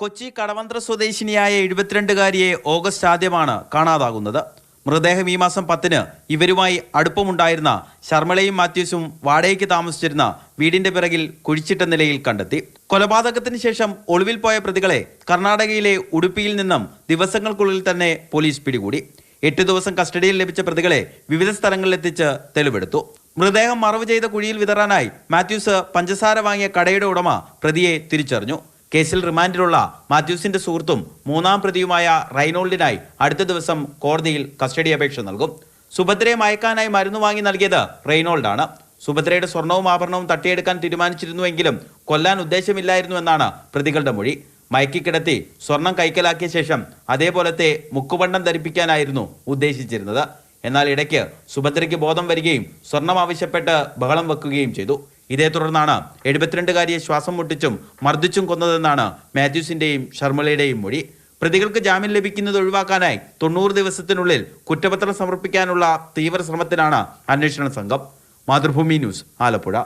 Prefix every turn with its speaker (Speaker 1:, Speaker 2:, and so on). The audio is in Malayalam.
Speaker 1: കൊച്ചി കടവന്ത്ര സ്വദേശിനിയായ എഴുപത്തിരണ്ടുകാരിയെ ഓഗസ്റ്റ് ആദ്യമാണ് കാണാതാകുന്നത്. മൃതദേഹം ഈ മാസം പത്തിന് ഇവരുമായി അടുപ്പമുണ്ടായിരുന്ന ശർമ്മളയും മാത്യൂസും വാടകയ്ക്ക് താമസിച്ചിരുന്ന വീടിന്റെ പിറകിൽ കുഴിച്ചിട്ട നിലയിൽ കണ്ടെത്തി. കൊലപാതകത്തിന് ശേഷം ഒളിവിൽ പോയ പ്രതികളെ കർണാടകയിലെ ഉടുപ്പിയിൽ നിന്നും ദിവസങ്ങൾക്കുള്ളിൽ തന്നെ പോലീസ് പിടികൂടി. എട്ട് ദിവസം കസ്റ്റഡിയിൽ ലഭിച്ച പ്രതികളെ വിവിധ സ്ഥലങ്ങളിലെത്തിച്ച് തെളിവെടുത്തു. മൃതദേഹം മറവ് ചെയ്ത കുഴിയിൽ വിതറാനായി മാത്യൂസ് പഞ്ചസാര വാങ്ങിയ കടയുടെ ഉടമ പ്രതിയെ തിരിച്ചറിഞ്ഞു. കേസിൽ റിമാൻഡിലുള്ള മാത്യൂസിന്റെ സുഹൃത്തും മൂന്നാം പ്രതിയുമായ റൈനോൾഡിനായി അടുത്ത ദിവസം കോടതിയിൽ കസ്റ്റഡി അപേക്ഷ നൽകും. സുഭദ്രയെ മയക്കാനായി മരുന്ന് വാങ്ങി നൽകിയത് റെയ്നോൾഡാണ് സുഭദ്രയുടെ സ്വർണവും ആഭരണവും തട്ടിയെടുക്കാൻ തീരുമാനിച്ചിരുന്നുവെങ്കിലും കൊല്ലാൻ ഉദ്ദേശമില്ലായിരുന്നു എന്നാണ് പ്രതികളുടെ മൊഴി. മയക്കിക്കിടത്തി സ്വർണം കൈക്കലാക്കിയ ശേഷം അതേപോലത്തെ മുക്കുപണ്ടം ധരിപ്പിക്കാനായിരുന്നു ഉദ്ദേശിച്ചിരുന്നത്. എന്നാൽ ഇടയ്ക്ക് സുഭദ്രയ്ക്ക് ബോധം വരികയും സ്വർണം ആവശ്യപ്പെട്ട് ബഹളം വെക്കുകയും ചെയ്തു. ഇതേ തുടർന്നാണ് എഴുപത്തിരണ്ടുകാരിയെ ശ്വാസം മുട്ടിച്ചും മർദ്ദിച്ചും കൊന്നതെന്നാണ് മാത്യൂസിന്റെയും ശർമ്മളയുടെയും മൊഴി. പ്രതികൾക്ക് ജാമ്യം ലഭിക്കുന്നത് ഒഴിവാക്കാനായി തൊണ്ണൂറ് ദിവസത്തിനുള്ളിൽ കുറ്റപത്രം സമർപ്പിക്കാനുള്ള തീവ്ര ശ്രമത്തിലാണ് അന്വേഷണ സംഘം. മാതൃഭൂമി ന്യൂസ് ആലപ്പുഴ.